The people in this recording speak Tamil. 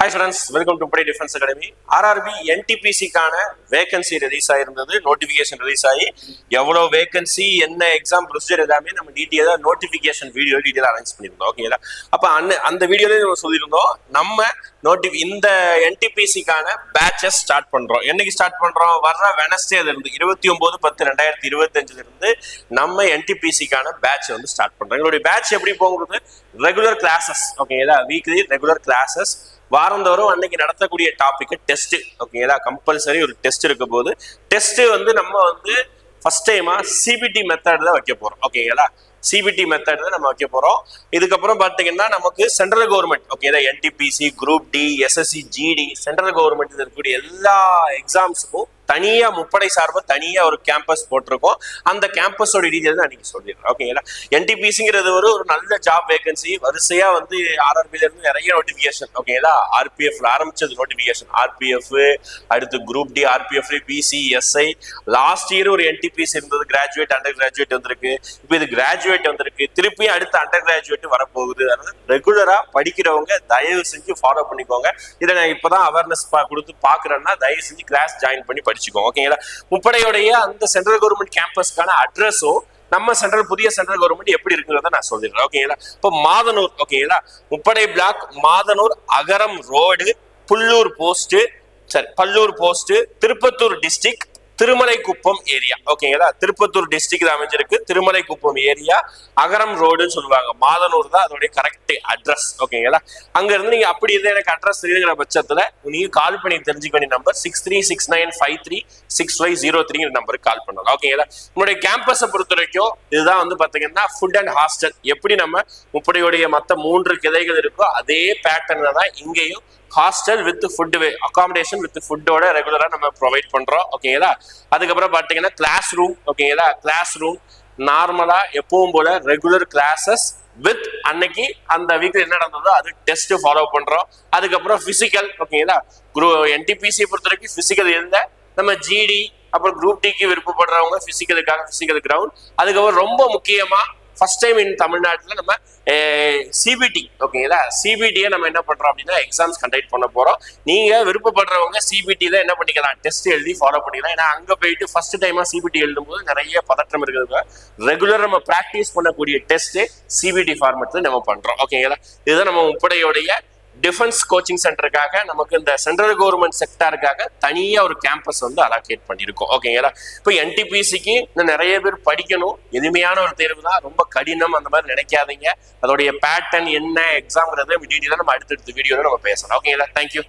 Hi friends welcome to Padai defence academy RRB என்டிபிசிக்கான vacancy release ஆயிருந்தது. நோட்டிஃபிகேஷன் ரிலீஸ் ஆகி எவ்வளோ வேகன்சி என்ன எக்ஸாம் ப்ரொசீஜர் எல்லாமே நம்ம டீட்டெயிலாக நோட்டிஃபிகேஷன் வீடியோ டீட்டெயிலாக அரேஞ்ச் பண்ணியிருந்தோம். ஓகேங்களா அப்போ அந்த அந்த வீடியோலேயே நம்ம சொல்லியிருந்தோம் நம்ம நோட்டி இந்த என்டிபிசிக்கான பேட்சஸ் ஸ்டார்ட் பண்ணுறோம் என்னைக்கு ஸ்டார்ட் பண்ணுறோம் வர்ற வெனஸ்டே அதுலேருந்து இருபத்தி ஒம்பது பத்து ரெண்டாயிரத்தி இருபத்தஞ்சிலிருந்து நம்ம என்டிபிசிக்கான பேட்ச் வந்து ஸ்டார்ட் பண்ணுறோம் எங்களுடைய பேட்ச் எப்படி போகுது? ரெகுலர் கிளாஸஸ் ஓகேங்களா வீக்லி ரெகுலர் கிளாஸஸ் வாரந்தோறும் அன்னைக்கு நடத்தக்கூடிய டாபிக் டெஸ்ட் ஓகேங்களா கம்பல்சரி ஒரு டெஸ்ட் இருக்க போது டெஸ்ட் வந்து நம்ம வந்து ஃபர்ஸ்ட் டைமா சிபிடி மெத்தட் தான் வைக்க போறோம் ஓகேங்களா சிபிடி மெத்தட் தான் நம்ம வைக்க போறோம். இதுக்கப்புறம் பாத்தீங்கன்னா நமக்கு central government okay NTPC group D SSC GD central government இருக்கக்கூடிய எல்லா எக்ஸாம்ஸுக்கும் தனியா முப்படை சார்பாக தனியா ஒரு கேம்பஸ் போட்டிருக்கோம். அந்த கேம்பஸோட டீடைல் தான் அன்னைக்கு சொல்லிடுறேன் ஓகேங்களா என்டிபிசிங்கிறது ஒரு ஒரு நல்ல ஜாப் வேகன்சி வரிசையா வந்து ஆர்ஆர்பில இருந்து நிறைய நோட்டிபிகேஷன் ஓகேங்களா ஆர்பிஎஃப்ல ஆரம்பிச்சது நோட்டிபிகேஷன் ஆர்பிஎஃப் அடுத்து group D RPF PC SI last year ஒரு என்டிபிசி இருந்தது. கிராஜுவேட் அண்டர் கிராஜுவேட் வந்திருக்கு. இப்போ இது கிராஜுவேட் வந்திருக்கு. திருப்பி அடுத்து அண்டர் கிராஜுவேட் வரப்போகுது. அதனால ரெகுலரா படிக்கிறவங்க தயவு செஞ்சு ஃபாலோ பண்ணிக்கோங்க. இதை நான் இப்பதான் அவேர்னஸ் கொடுத்து பாக்குறேன்னா தயவு செஞ்சு கிளாஸ் ஜாயின் பண்ணி படிச்சுக்கோங்க. ஓகேங்களா முப்படையோடைய அந்த சென்ட்ரல் கவர்மெண்ட் கேம்பஸ்க்கான அட்ரஸும் நம்ம சென்ட்ரல் புதிய சென்ட்ரல் கவர்மெண்ட் எப்படி இருக்குங்கிறத நான் சொல்லிடுறேன். ஓகேங்களா இப்போ மாதனூர் ஓகேங்களா முப்படை block Madhanur Agaram road Pullur post சரி Pallur post Tirupattur district Thirumalaikuppam area. ஓகேங்களா? திருப்பத்தூர் டிஸ்ட்ரிக்ட் அமைஞ்சிருக்கு. திருமலைக்குப்பம் ஏரியா. அகரம் ரோடுன்னு சொல்லுவாங்க. மாதனூர் தான் அதோடைய கரெக்ட் அட்ரஸ் ஓகேங்களா? அங்க இருந்து நீங்க அப்படி இருந்து எனக்கு அட்ரஸ் தெரியுங்கிற பட்சத்துல நீங்க கால் பண்ணி தெரிஞ்சுக்க வேண்டிய number six three six nine five three six five zero த்ரீங்கிற நம்பருக்கு கால் பண்ணலாம். ஓகேங்களா? உங்களுடைய கேம்பஸை பொறுத்த வரைக்கும் இதுதான் வந்து பாத்தீங்கன்னா ஃபுட் அண்ட் ஹாஸ்டல் எப்படி நம்ம முப்படையுடைய மத்த மூன்று கிளைகள் இருக்கோ அதே பேட்டர்ல தான் இங்கேயும் hostel with food accommodation with ஃபுட்டோட ரெகுலராக நம்ம ப்ரொவைட் பண்ணுறோம் ஓகேங்களா? அதுக்கப்புறம் பாத்தீங்கன்னா கிளாஸ் ரூம் ஓகேங்களா கிளாஸ் ரூம் நார்மலா எப்பவும் போல ரெகுலர் கிளாஸஸ் வித் அன்னைக்கு அந்த வீக்ல என்ன நடந்ததோ அது டெஸ்ட் ஃபாலோ பண்றோம். அதுக்கப்புறம் பிசிக்கல் ஓகேங்களா குரூ என்டிபிசி பொறுத்த வரைக்கும் பிசிக்கல் இருந்த நம்ம ஜிடி அப்புறம் குரூப் டிக்கு விருப்பப்படுறவங்க பிசிக்கலுக்காக பிசிக்கல் கிரவுண்ட் அதுக்கப்புறம் ரொம்ப முக்கியமா ஃபர்ஸ்ட் டைம் இன் தமிழ்நாட்டில் நம்ம சிபிடி ஓகேங்களா சிபிடியை நம்ம என்ன பண்றோம் அப்படின்னா எக்ஸாம்ஸ் கண்டக்ட் பண்ண போறோம். நீங்க விருப்பப்படுறவங்க சிபிடியில என்ன பண்ணிக்கலாம்? டெஸ்ட் எழுதி ஃபாலோ பண்ணிக்கலாம். ஏன்னா அங்க போயிட்டு ஃபர்ஸ்ட் டைமா சிபிடி எழுதும் போது நிறைய பதற்றம் இருக்கிறது ரெகுலர் நம்ம ப்ராக்டிஸ் பண்ணக்கூடிய டெஸ்ட் சிபிடி ஃபார்மெட்ல நம்ம பண்றோம். ஓகேங்களா இதுதான் நம்ம முப்படையோடைய டிஃபென்ஸ் கோச்சிங் சென்டருக்காக நமக்கு இந்த சென்ட்ரல் கவர்மெண்ட் செக்டாருக்காக தனியாக ஒரு கேம்பஸ் வந்து அலாகேட் பண்ணியிருக்கோம். ஓகேங்களா இப்போ என்டிபிசிக்கு இன்னும் நிறைய பேர் படிக்கணும். எளிமையான ஒரு தேர்வு தான். ரொம்ப கடினம் அந்த மாதிரி நினைக்காதீங்க. அதோடைய பேட்டர்ன் என்ன எக்ஸாம்ங்கிறத டீட்டெயிலாக நம்ம அடுத்தடுத்த வீடியோவில் நம்ம பேசலாம். ஓகேங்களா தேங்க்யூ